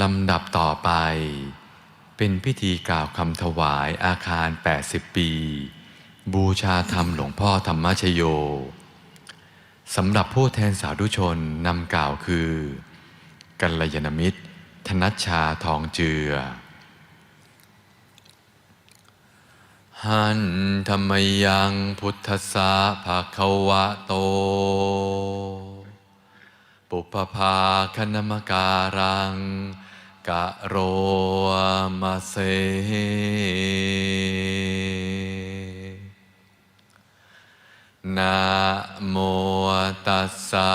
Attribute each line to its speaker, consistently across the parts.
Speaker 1: ลำดับต่อไป เป็นพิธีกล่าวคำถวายอาคาร 80 ปี บูชาธรรมหลวงพ่อธรรมชโยสำหรับผู้แทนสาธุชนนำกล่าวคือ กัลยาณมิตร ธนัชชาทองเจือ หันธรรมยังพุทธสาภาควะโต ปุปภาคณมการังกะโรมาเซนะโมตัสสะ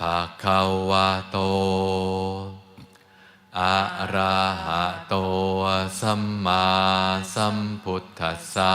Speaker 1: ภะคะวะโต อะระหะโต สัมมาสัมพุทธัสสะ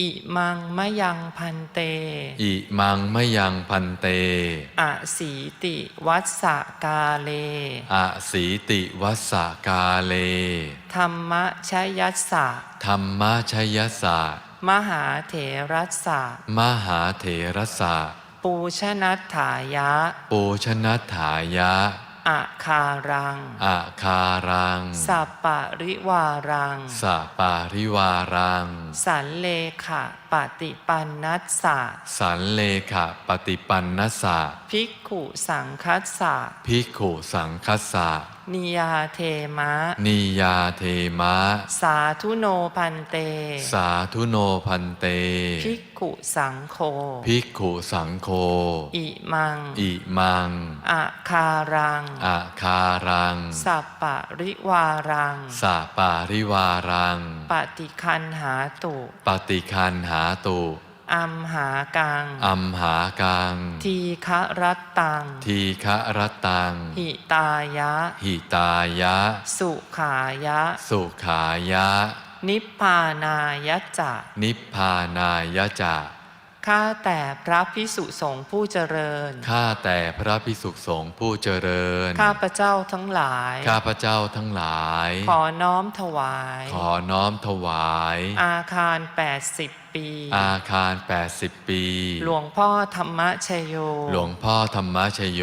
Speaker 2: อิมังมะยังพันเต
Speaker 1: อิมังมะยังพันเต
Speaker 2: อสีติวัสสกาเล
Speaker 1: อะสีติวัสสกาเล
Speaker 2: ธรรมชยัสสะ
Speaker 1: ธรรมชยสะ
Speaker 2: มหาเถรัสสะ
Speaker 1: มหาเถรสะ
Speaker 2: ปูชนัตถายะ
Speaker 1: ปูชนัตถายะ
Speaker 2: อาคารัง
Speaker 1: อาคารัง
Speaker 2: สัปปะริวารัง
Speaker 1: สะปาริวารัง
Speaker 2: สันเลขะปฏิปันนัสสะ
Speaker 1: สันเลขะปฏิปันนสะ
Speaker 2: ภิกขุสังคัสสะ
Speaker 1: ภิกขุสังคัสสะ
Speaker 2: นิยาเทมะ
Speaker 1: นิยาเทมะ
Speaker 2: สาธุโนพันเต
Speaker 1: สาธุโนพันเต
Speaker 2: ภิกขุสังโฆ
Speaker 1: ภิกขุสังโฆ
Speaker 2: อิมัง
Speaker 1: อิมัง
Speaker 2: อาคารัง
Speaker 1: อาคารัง
Speaker 2: สัปปะริวารัง
Speaker 1: สะปาริวารัง
Speaker 2: ปฏิคันหาตุ
Speaker 1: ปฏิคันหาตุ
Speaker 2: อัมหากัง
Speaker 1: อัมหากัง
Speaker 2: ทีฆะรัตตัง
Speaker 1: ทีฆะรตัง
Speaker 2: หิตายะ
Speaker 1: หิตายะ
Speaker 2: สุขายะ
Speaker 1: สุขายะ
Speaker 2: นิพพานายะจะ
Speaker 1: นิพพานายะจะ
Speaker 2: ข้าแต่พระพิสุสงฆ์ผู้เจริญ
Speaker 1: ข้าแต่พระพิสุสงฆ์ผู้เจริญ
Speaker 2: ข้าพระเจ้าทั้งหลาย
Speaker 1: ข้าพระเจ้าทั้งหลาย
Speaker 2: ขอน้อมถวาย
Speaker 1: ขอน้อมถวาย
Speaker 2: อาคาร 80 ปี
Speaker 1: อาคาร 80 ปี
Speaker 2: หลวงพ่อธรรมชโย
Speaker 1: หลวงพ่อธรรมชโย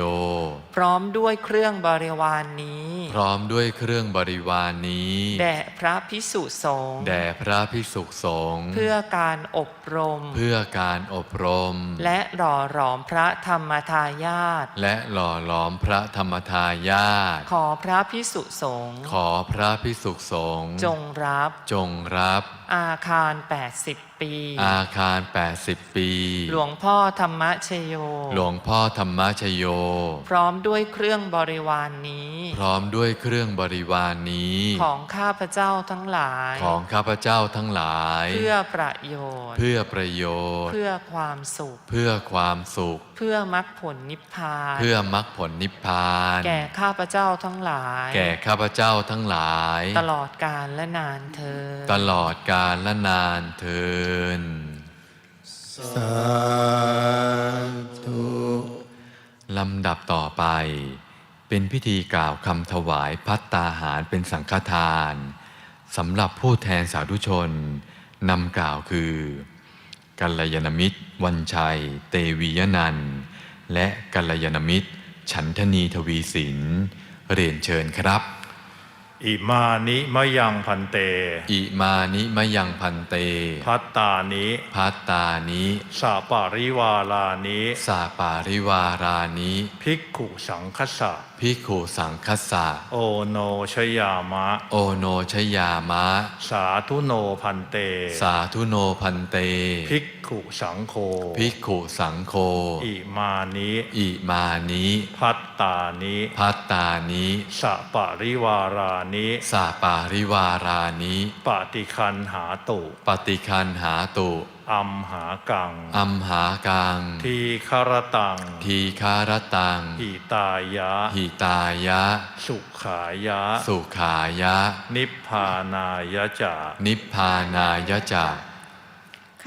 Speaker 2: พร้อมด้วยเครื่องบริวารนนี้
Speaker 1: พร้อมด้วยเครื่องบริวารนนี้
Speaker 2: แด่พระพิสุสงฆ์
Speaker 1: แด่พระพิสุสงฆ์
Speaker 2: เพื่อการอบรม
Speaker 1: เพื่อการอบรม
Speaker 2: และหล่อหลอมพระธรรมทายาท
Speaker 1: และหล่อหลอมพระธรรมทายาท
Speaker 2: ขอพระพิสุสงฆ์
Speaker 1: ขอพระพิสุสงฆ์
Speaker 2: จงรับ
Speaker 1: จงรับ
Speaker 2: อาคาร 80 ปี
Speaker 1: อาคาร 80 ปี
Speaker 2: หลวงพ่อธรรมชโย
Speaker 1: หลวงพ่อธรรมชโย
Speaker 2: พร้อมด้วยเครื่องบริวารนนี้
Speaker 1: พร้อมด้วยเครื่องบริวารนนี้
Speaker 2: ของข้าพเจ้าทั้งหลาย
Speaker 1: ของข้าพเจ้าทั้งหลาย
Speaker 2: เพื่อประโยชน์
Speaker 1: เพื่อประโยชน์
Speaker 2: เพื่อความสุข
Speaker 1: เพื่อความสุข
Speaker 2: เพื่อมรรคผลนิพพาน
Speaker 1: เพื่อมรรคผลนิพพาน
Speaker 2: แก่ข้าพเจ้าทั้งหลาย
Speaker 1: แก่ข้าพเจ้าทั้งหลาย
Speaker 2: ตลอดกาลและนานเธอญ
Speaker 1: ตลอดกาลและนานเทิน
Speaker 3: สาธุ
Speaker 1: ลำดับต่อไป เป็นพิธีกล่าวคำถวายพัตตาหารเป็นสังฆทานสำหรับผู้แทนสาธุชนนำกล่าวคือกัลยาณมิตร วันชัย เตวียนันท์และกัลยาณมิตร ฉันทนีทวีสินเรียนเชิญครับ
Speaker 3: อิมานิมะยังพันเต
Speaker 1: อิมานิมะยังพันเต
Speaker 3: พัตตานิ
Speaker 1: พัตตานิ
Speaker 3: สาปาริวาลานิ
Speaker 1: สาปาริวารานิ
Speaker 3: ภิกขุสังคสะ
Speaker 1: พิกขุสังคัสสะ
Speaker 3: โอโนชยามะ
Speaker 1: โอโนชยามะ
Speaker 3: สาธุโนพันเต
Speaker 1: สาธุโนพันเต
Speaker 3: ภิกขุสังโฆ
Speaker 1: ภิกขุสังโฆ
Speaker 3: อิมานิ
Speaker 1: อิมานิ
Speaker 3: พัตตานิ
Speaker 1: พัตตานิ
Speaker 3: สาปาริวารานิ
Speaker 1: สาปาริวารานิ
Speaker 3: ปฏิคันหาตุ
Speaker 1: ปฏิคันหาตุ
Speaker 3: ออัมหากัง
Speaker 1: อัมหากัง
Speaker 3: ทีคารตัง
Speaker 1: ทีคารตัง
Speaker 3: หิตายะ
Speaker 1: หิตายะ
Speaker 3: สุขายะ
Speaker 1: สุขายะ
Speaker 3: นิพพานายะจะ
Speaker 1: นิพพานายะจะ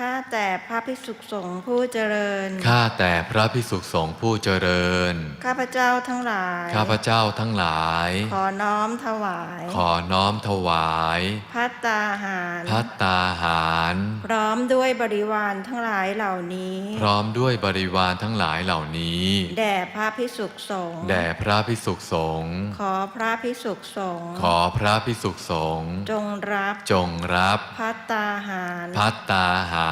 Speaker 4: ข้าแต่พระภิกษุสงฆ์ผู้เจริญ
Speaker 1: ข้าแต่พระพิสุสงฆ์ผู้เจริญ
Speaker 4: ข้าพเจ้าทั้งหลาย
Speaker 1: ข้าพเจ้าทั้งหลาย
Speaker 4: ขอน้อมถวาย
Speaker 1: ขอน้อมถวาย
Speaker 4: พัตตาหาร
Speaker 1: พัตตาหาร
Speaker 4: พร้อมด้วยบริวารทั้งหลายเหล่านี้
Speaker 1: พร้อมด้วยบริวารทั้งหลายเหล่านี้
Speaker 4: แด่พระภิกษุสงฆ์
Speaker 1: แด่พระพิสุสงฆ์
Speaker 4: ขอพระภิกษุสงฆ์
Speaker 1: ขอพระพิสุสงฆ์
Speaker 4: จงรับ
Speaker 1: จงรับ
Speaker 4: พัตตาหาร
Speaker 1: พัตตาหาร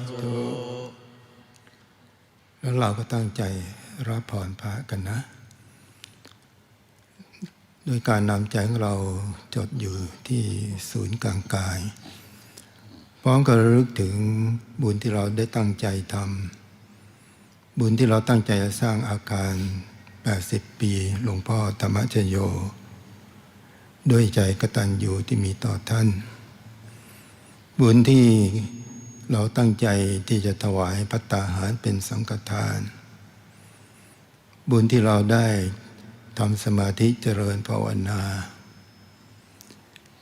Speaker 5: ุ แล้วเราก็ตั้งใจรับพรพระกันนะ โดยการนำใจของเราจดอยู่ที่ศูนย์กลางกาย พร้อมกับระลึกถึงบุญที่เราได้ตั้งใจทำบุญที่เราตั้งใจจะสร้างอาการ 80 ปีหลวงพ่อธรรมชโย ด้วยใจกตัญญูที่มีต่อท่าน บุญที่ เราตั้งใจที่จะถวายพัตตาหารเป็นสังฆทาน บุญที่เราได้ทำสมาธิเจริญภาวนา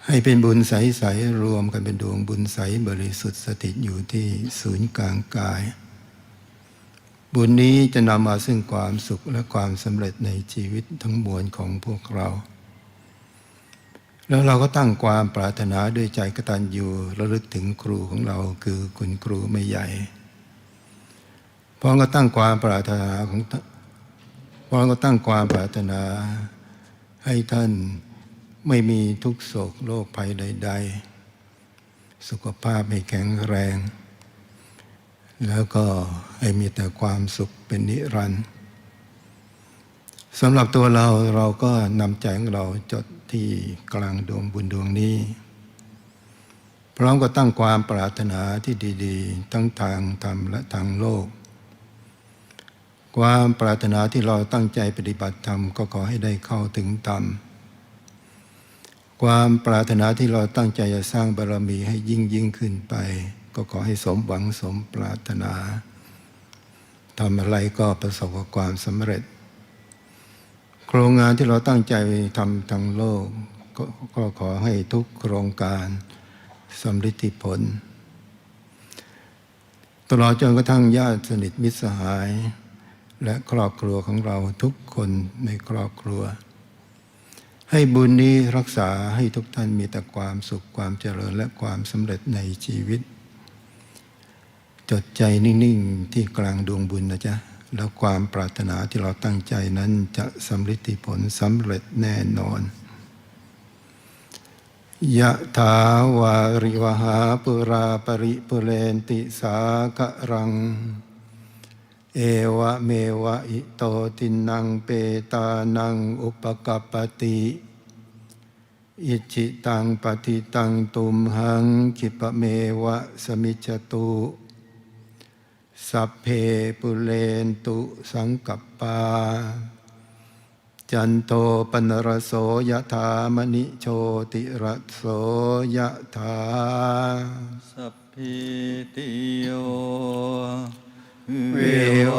Speaker 5: ให้เป็นบุญใส ๆ รวมกันเป็นดวงบุญใสบริสุทธิ์สถิตอยู่ที่ศูนย์กลางกาย บุญนี้จะนำมาซึ่งความสุขและความสำเร็จในชีวิตทั้งมวลของพวกเรา แล้วเราก็ตั้งความปรารถนาด้วยใจกตัญญูระลึกถึงครูของเราคือคุณครูไม่ใหญ่พร้อมก็ตั้งความปรารถนาของท่านพร้อมก็ตั้งความปรารถนา ให้ท่านไม่มีทุกโศกโรคภัยใด ๆ สุขภาพให้แข็งแรง แล้วก็ให้มีแต่ความสุขเป็นนิรันดร์สำหรับตัวเราเราก็นำใจของเราจด ที่กลางดวงบุญดวงนี้ พร้อมกับตั้งความปรารถนาที่ดีๆ ทั้งทางธรรมและทางโลก ความปรารถนาที่เราตั้งใจปฏิบัติธรรมก็ขอให้ได้เข้าถึงธรรม ความปรารถนาที่เราตั้งใจจะสร้างบารมีให้ยิ่งยิ่งขึ้นไป ก็ขอให้สมหวังสมปรารถนาทำอะไรก็ประสบกับความสำเร็จ โครงงานที่เราตั้งใจทำทางโลกกก็ขอให้ทุกโครงการสำลิผล ตลอดจนกระทั่งญาติสนิทมิตรสหาย และครอบครัวของเราทุกคนในครอบครัว ให้บุญนี้รักษาให้ทุกท่านมีแต่ความสุขความเจริญและความสำเร็จในชีวิต จดใจนิ่ง ๆ ที่กลางดวงบุญนะจ๊ะ แล้วความปรารถนาที่เราตั้งใจนั้นจะสำเร็จผลสำเร็จแน่นอนยะถาวาริวหาปุราปริปุเรนติสากะรัง เอวะเมวะอิโตตินังเปตานังอุปกัปปติ อิจิตังปฏิตังตุมหังคิปะเมวะสมิจตุ สัพเพปุเรนตุสังกัปปา จันโทปนรโสยถามณิโชติรสโสยถา
Speaker 6: สัพพิติโย
Speaker 5: วิวั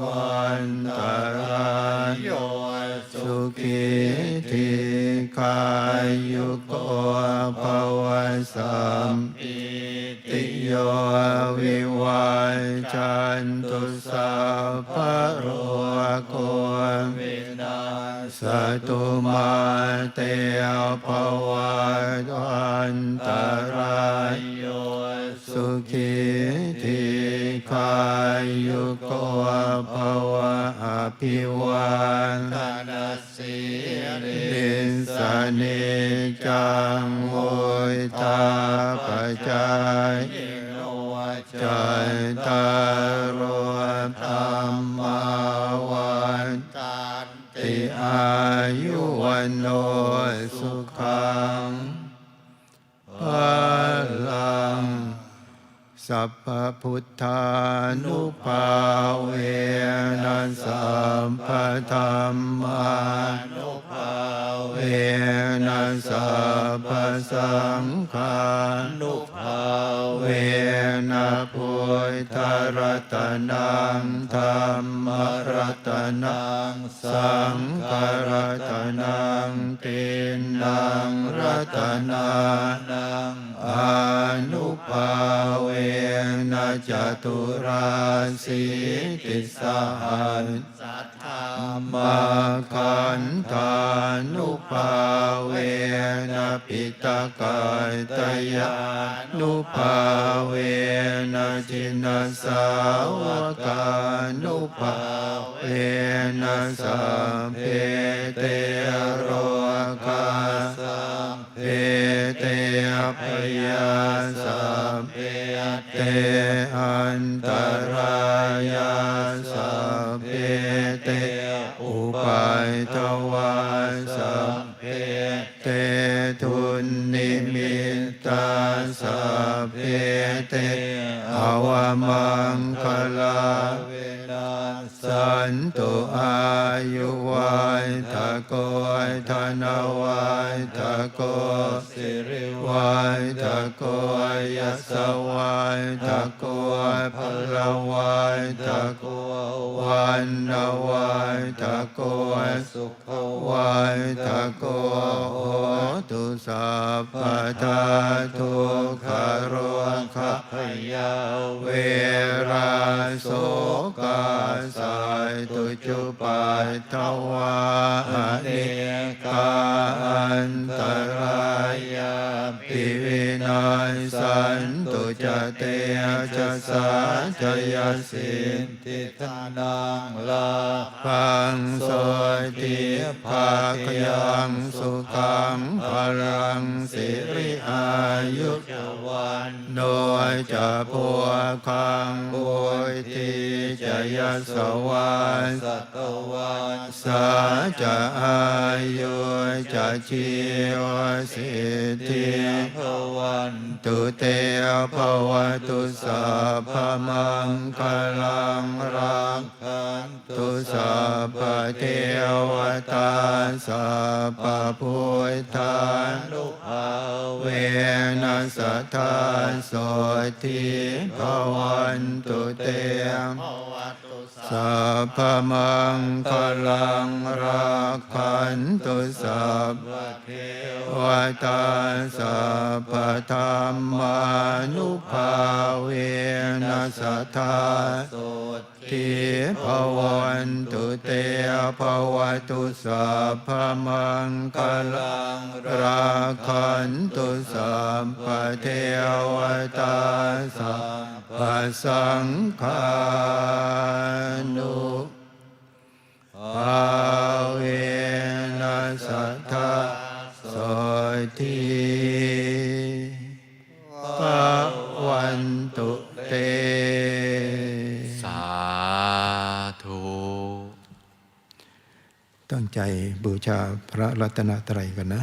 Speaker 5: วัตารยสุขิทิคายุโกภวสัมปิติโยวิวัยจันตุสัพพโรโกวินาสตุมาเตภวันตร ภวะอภิวันธนาสีริสเนจังโวยตาปจายโนจันตารโรธรรมาวันตันติอายุวันโน สัพพุทธานุภาเวนัสสัมปธรรมานุภาเวนัสสัพพสังฆานุภาเวนะพุทธรัตนังธรรมรัตนังสังฆรัตนังตินังรัตนานัง ตุราสีติสหันสัทธามาคันธานุภาเวนะปิตกายตยานุภาเวนะจินสาวกานุภาเวนะสัมเพเตโรกาสัมเพเตพยา ตาสัพเพเตอวมังคลาเว สันตุอายุวัยทะโกยธนวัยทะโกสิริวัยทะโกยสสวัยทะโกพลวัยทะโกวันนวัยทะโกสุขวัยทะโกโหตุสัพพทาทุกขโรคพยาเวราโสกาสายตุจุปัตถวาเนกาอันตรายาปิวินัยสันตุจเตจะสาจยสินติทานังลาพังโสติภาคยังสุขังพลังสิริอายุวันโดยจะพัวคังบุยทีจะ ยสวานสัตวันสาจะอายุจะชีวสิทธิภวันตุเตภวตุสัพพมังคลังรักขันตุสัพพเทวตาสัพพพุทธานุภาเวนัสทธาโสทิภวันตุเตม สัพพมังคลังรักขันตุสัพเทวตาสัพพธรรมานุภาเวนัสธาโส ทิภวันตุเตภวตุสัพพมังคลังราคันตุสัพพเทวตาสัพพสังฆานุภา ระรัตนตรัยกันนะ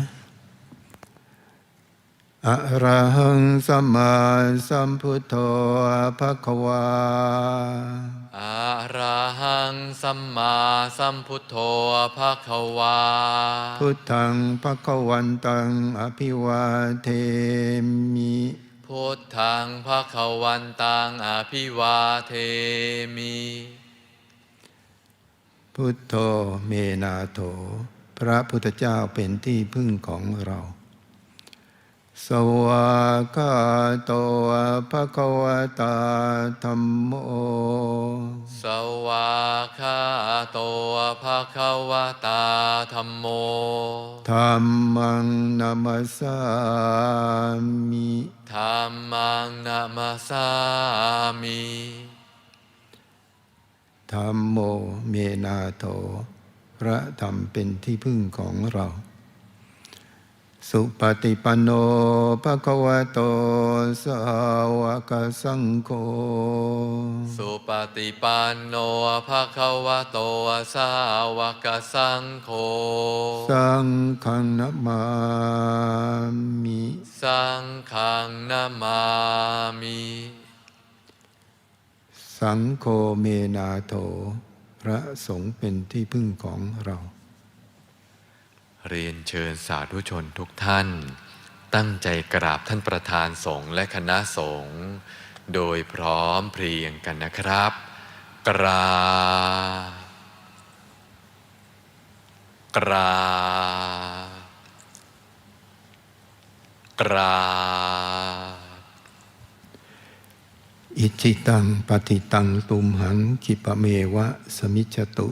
Speaker 5: อะระหังสัมมาสัมพุทโธภะคะวา
Speaker 1: อะระหังสัมมาสัมพุทโธภะคะวา
Speaker 5: พุทธังภะคะวันตังอภิวาเทมิ
Speaker 1: พุทธังภะคะวันตังอภิวาเทมิ
Speaker 5: พุทโธเมนาโถ พระพุทธเจ้าเป็นที่พึ่งของเรา สวากาโตภะคะวะตาธัมโม
Speaker 1: สวาคาโตภะคะวะตาธัมโม
Speaker 5: ธัมมังนามัสสามิ
Speaker 1: ธัมมังนามาสามิ
Speaker 5: ธัมโมเมนาโต พระธรรมเป็นที่พึ่งของเรา สุปฏิปันโนภะคะวะโตสาวกสังโฆ
Speaker 1: สุปฏิปันโนภะคะวะโตสาวกสังโฆ
Speaker 5: สังฆังนะมามิ
Speaker 1: สังฆังนามามิ
Speaker 5: สังโฆเมนาโถพ ระสงฆ์เป็นที่พึ่งของเรา
Speaker 1: เรียนเชิญสาธุชนทุกท่าน ตั้งใจกราบท่านประธานสงฆ์และคณะสงฆ์โดยพร้อมเพรียงกันนะครับ กราบกราบกราบ
Speaker 5: อิจิตังปฏิตังตุมหังคิปะเมวะสมิจตุ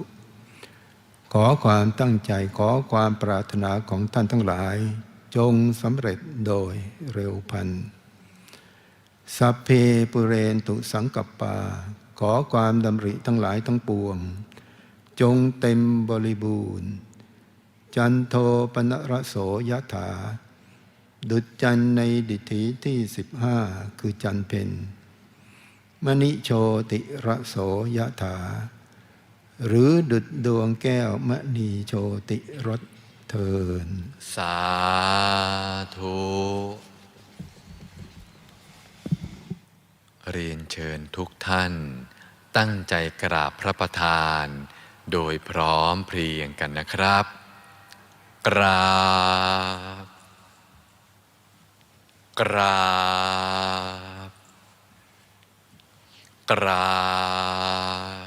Speaker 5: ขอความตั้งใจขอความปรารถนาของท่านทั้งหลาย จงสำเร็จโดยเร็วพันสัพเพปุเรนตุสังกัปปา ขอความดำริทั้งหลายทั้งปวง จงเต็มบริบูรณ์ จันโทปนรโสยถา ดุจจันในดิถีที่สิบห้าคือจันเพ็ มณิโชติระโสยถา หรือดุดดวงแก้วมณีโชติรสเทิน
Speaker 1: สาธุเรียนเชิญทุกท่าน ตั้งใจกราบพระประธาน โดยพร้อมเพรียงกันนะครับ กราบ กราบ กราบ